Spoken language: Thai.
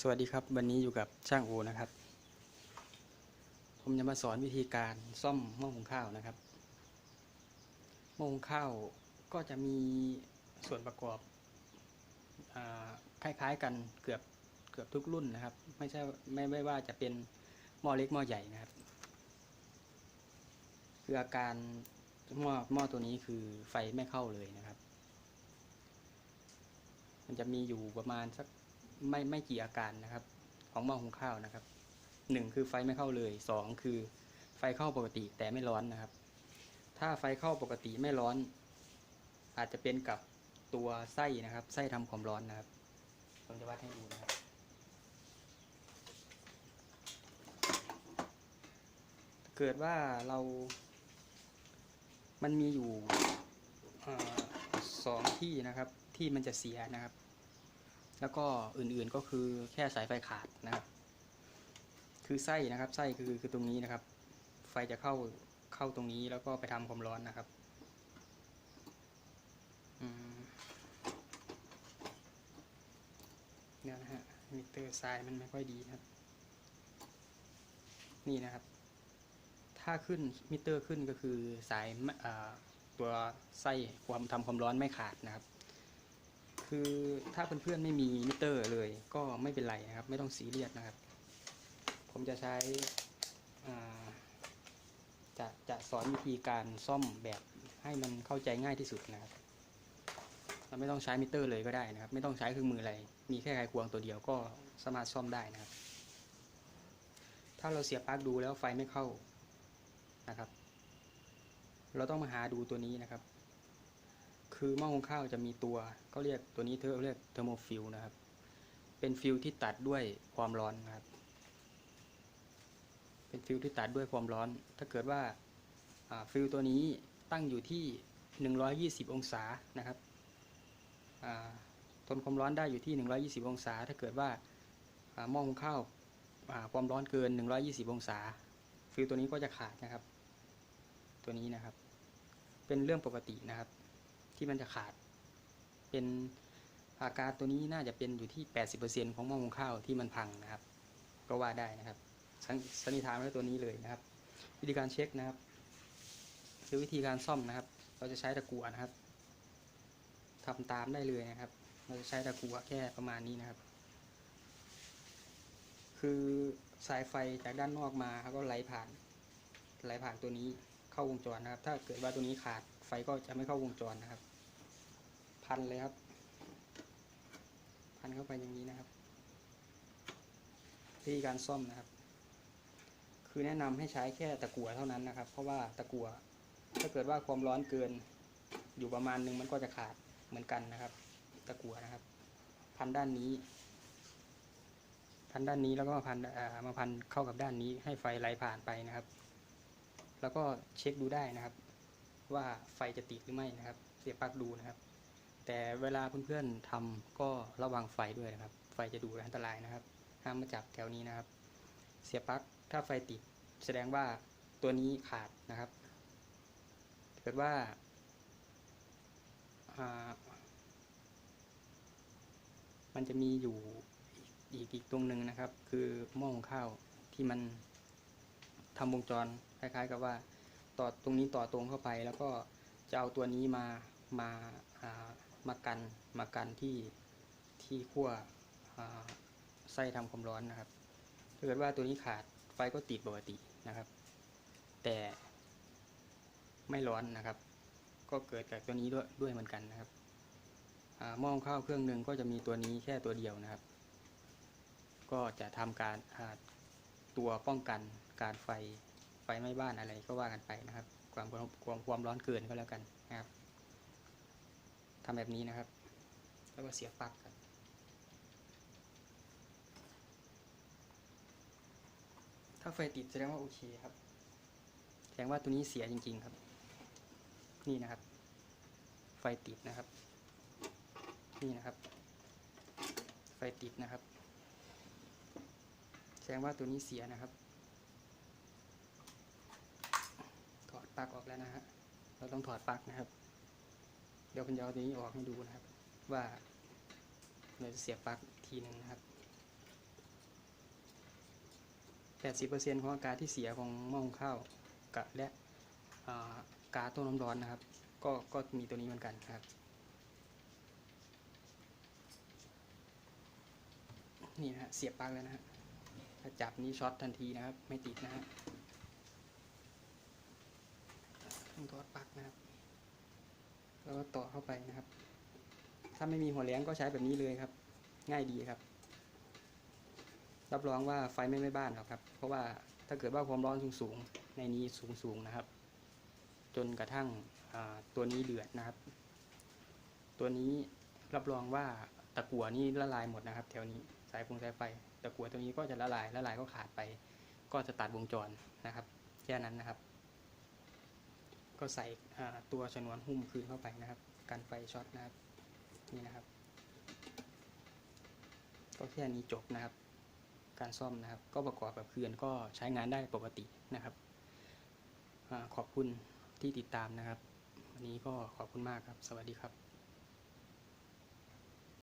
สวัสดีครับ วันนี้อยู่กับช่างโอนะครับ ผมจะมาสอนวิธีการซ่อมหม้อหุงข้าวนะครับหม้อหุงข้าวก็จะมีส่วนประกอบอคล้ายๆกันเกือบเกือบทุกรุ่นนะครับ ไม่ใช่ไม่ไม่ว่าจะเป็นหม้อเล็กหม้อใหญ่นะครับ คืออาการหม้อหม้อตัวนี้คือไฟไม่เข้าเลยนะครับ มันจะมีอยู่ประมาณสัก ไม่ไม่กี่อาการนะครับ ของหม้อหุงข้าวนะครับหนึ่งคือไฟไม่เข้าเลยสองคือไฟเข้าปกติแต่ไม่ร้อนนะครับ ถ้าไฟเข้าปกติไม่ร้อน อาจจะเป็นกับตัวไส้นะครับ ไส้ทำความร้อนนะครับผมจะวัดให้ดูนะครับเกิดว่าเรา มันมีอยู่อสองที่นะครับ ที่มันจะเสียนะครับ แล้วก็อื่นๆก็คือแค่สายไฟขาดนะครับ คือไส้นะครับ ไส้คือคือตรงนี้นะครับ ไฟจะเข้าเข้าตรงนี้แล้วก็ไปทำความร้อนนะครับเนี่ยนะฮะมิเตอร์ทรายมันไม่ค่อยดีครับ นี่นะครับ ถ้าขึ้นมิเตอร์ขึ้นก็คือสายตัวไส้ความทำความร้อนไม่ขาดนะครับ คือถ้าเพื่อนๆไม่มีมิเตอร์เลย ก็ไม่เป็นไรนะครับ ไม่ต้องซีเรียสนะครับ ผมจะใช้จะจะสอนวิธีการซ่อมแบบให้มันเข้าใจง่ายที่สุดนะครับเราไม่ต้องใช้มิเตอร์เลยก็ได้นะครับ ไม่ต้องใช้เครื่องมืออะไร มีแค่ไขควงตัวเดียวก็สามารถซ่อมได้นะครับ ถ้าเราเสียบปลั๊กดูแล้วไฟไม่เข้านะครับ เราต้องมาหาดูตัวนี้นะครับ คือหม้อหุงข้าวจะมีตัวเขาเรียกตัวนี้เธอเรียกเทอร์โมฟิลนะครับ เป็นฟิลที่ตัดด้วยความร้อนนะครับ เป็นฟิลที่ตัดด้วยความร้อน ถ้าเกิดว่าฟิลตัวนี้ตั้งอยู่ที่ 120 องศานะครับทนความร้อนได้อยู่ที่ 120 องศา ถ้าเกิดว่าหม้อหุงข้าวความร้อนเกิน 120 องศา ฟิลตัวนี้ก็จะขาดนะครับ ตัวนี้นะครับ เป็นเรื่องปกตินะครับ ที่มันจะขาด เป็นอาการตัวนี้น่าจะเป็นอยู่ที่ 80%ของหม้อหุงข้าวที่มันพังนะครับ ก็ว่าได้นะครับสันสันนิษฐานไว้ตัวนี้เลยนะครับ วิธีการเช็คนะครับหรือวิธีการซ่อมนะครับ เราจะใช้ตะกั่วนะครับทำตามได้เลยนะครับ เราจะใช้ตะกั่วแค่ประมาณนี้นะครับ คือสายไฟจากด้านนอกมาเขาก็ไหลผ่านไหลผ่านตัวนี้เข้าวงจรนะครับ ถ้าเกิดว่าตัวนี้ขาด ไฟก็จะไม่เข้าวงจรนะครับ พันเลยครับ พันเข้าไปอย่างนี้นะครับวิธีการซ่อมนะครับ คือแนะนำให้ใช้แค่ตะกั่วเท่านั้นนะครับ เพราะว่าตะกั่วถ้าเกิดว่าความร้อนเกินอยู่ประมาณหนึงมันก็จะขาดเหมือนกันนะครับ ตะกั่วนะครับ พันด้านนี้ พันด้านนี้แล้วก็มาพันมาพันเข้ากับด้านนี้ให้ไฟไหลผ่านไปนะครับ แล้วก็เช็คดูได้นะครับ ว่าไฟจะติดหรือไม่นะครับ เสียบปลั๊กดูนะครับ แต่เวลาเพื่อนๆทำก็ระวังไฟด้วยนะครับ ไฟจะดูอันตรายนะครับ ห้ามมาจับแถวนี้นะครับ เสียบปลั๊กถ้าไฟติดแสดงว่าตัวนี้ขาดนะครับเกิดว่าอมันจะมีอยู่อีกอีกตรงหนึ่งนะครับ คือหม้อหุงข้าวที่มันทำวงจรคล้าย ๆ กับว่า ต่อตรงนี้ต่อตรงเข้าไป แล้วก็จะเอาตัวนี้มามาามากันมากันที่ที่ขั้วไส้ทำความร้อนนะครับถ้าเกิดว่าตัวนี้ขาดไฟก็ติดปกตินะครับ แต่ไม่ร้อนนะครับ ก็เกิดจากตัวนี้ด้วยด้วยเหมือนกันนะครับหม้อข้าวเครื่องหนึ่งก็จะมีตัวนี้แค่ตัวเดียวนะครับ ก็จะทำการตัวป้องกันการไฟ ไฟไหม้บ้านอะไรก็ว่ากันไปนะครับ ความความความร้อนเกินก็แล้วกันนะครับทำแบบนี้นะครับ แล้วก็เสียบปลั๊กครับถ้าไฟติดแสดงว่าโอเคครับแสดงว่าตัวนี้เสียจริง ๆครับ นี่นะครับ ไฟติดนะครับ นี่นะครับ ไฟติดนะครับ แสดงว่าตัวนี้เสียนะครับ ถอด ปลั๊กออกแล้วนะฮะ เราต้องถอดปลั๊กนะครับ เดี๋ยวผมจะเอาตัวนี้ออกให้ดูนะครับ ว่าเราจะเสียบปลั๊กทีหนึ่งนะครับ80%ของอากาศที่เสียของหม้อหุงข้าวกับและอ่ากาต้มน้ำร้อนนะครับ ก็ก็มีตัวนี้เหมือนกันครับ นี่นะฮะเสียบปลั๊กแล้วนะฮะถ้าจับนี้ช็อตทันทีนะครับ ไม่ติดนะฮะ ต้องถอดปลั๊กนะครับ แล้วก็ต่อเข้าไปนะครับ ถ้าไม่มีหัวเลี้ยงก็ใช้แบบนี้เลยครับ ง่ายดีครับ รับรองว่าไฟไม่ไหม้บ้านหรอกครับ เพราะว่าถ้าเกิดว่าความร้อนสูงๆในนี้สูงๆนะครับ จนกระทั่งตัวนี้เดือดนะครับ ตัวนี้รับรองว่าตะกั่วนี่ละลายหมดนะครับ แถวนี้สายฟงสายไฟตะกั่วตัวนี้ก็จะละลายละลายก็ขาดไป ก็จะตัดวงจรนะครับ แค่นั้นนะครับ ก็ใส่ตัวชนวนหุ้มคืนเข้าไปนะครับกันไฟช็อตนะครับนี่นะครับ ก็แค่นี้จบนะครับ การซ่อมนะครับ ก็ประกอบกับเคือนก็ใช้งานได้ปกตินะครับอขอบคุณที่ติดตามนะครับ วันนี้ก็ขอบคุณมากครับ สวัสดีครับ